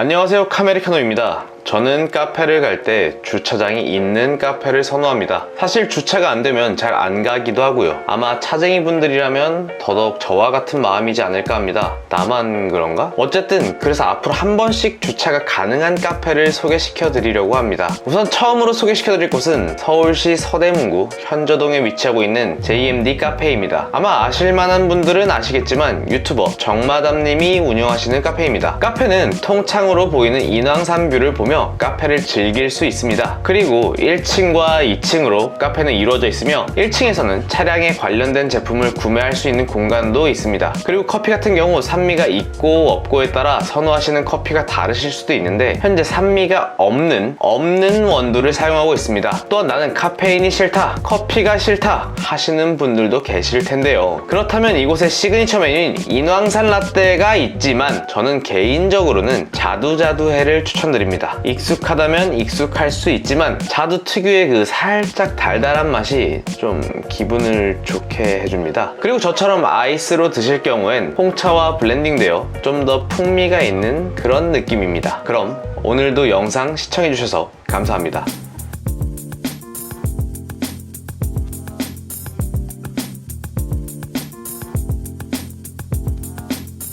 안녕하세요. 카메리카노입니다 저는 카페를 갈 때 주차장이 있는 카페를 선호합니다. 사실 주차가 안 되면 잘 안 가기도 하고요. 아마 차쟁이 분들이라면 더더욱 저와 같은 마음이지 않을까 합니다. 나만 그런가? 어쨌든 그래서 앞으로 한 번씩 주차가 가능한 카페를 소개시켜 드리려고 합니다. 우선 처음으로 소개시켜 드릴 곳은 서울시 서대문구 현저동에 위치하고 있는 JMD 카페입니다. 아마 아실만한 분들은 아시겠지만 유튜버 정마담님이 운영하시는 카페입니다. 카페는 통창으로 보이는 인왕산 뷰를 보며 카페를 즐길 수 있습니다. 그리고 1층과 2층으로 카페는 이루어져 있으며 1층에서는 차량에 관련된 제품을 구매할 수 있는 공간도 있습니다. 그리고 커피 같은 경우 산미가 있고 없고에 따라 선호하시는 커피가 다르실 수도 있는데 현재 산미가 없는 없는 원두를 사용하고 있습니다. 또한 나는 카페인이 싫다 커피가 싫다 하시는 분들도 계실 텐데요. 그렇다면 이곳의 시그니처 메뉴인 인왕산 라떼가 있지만 저는 개인적으로는 자두자두해를 추천드립니다 익숙하다면 익숙할 수 있지만 자두 특유의 그 살짝 달달한 맛이 좀 기분을 좋게 해줍니다. 그리고 저처럼 아이스로 드실 경우엔 홍차와 블렌딩되어 좀 더 풍미가 있는 그런 느낌입니다. 그럼 오늘도 영상 시청해주셔서 감사합니다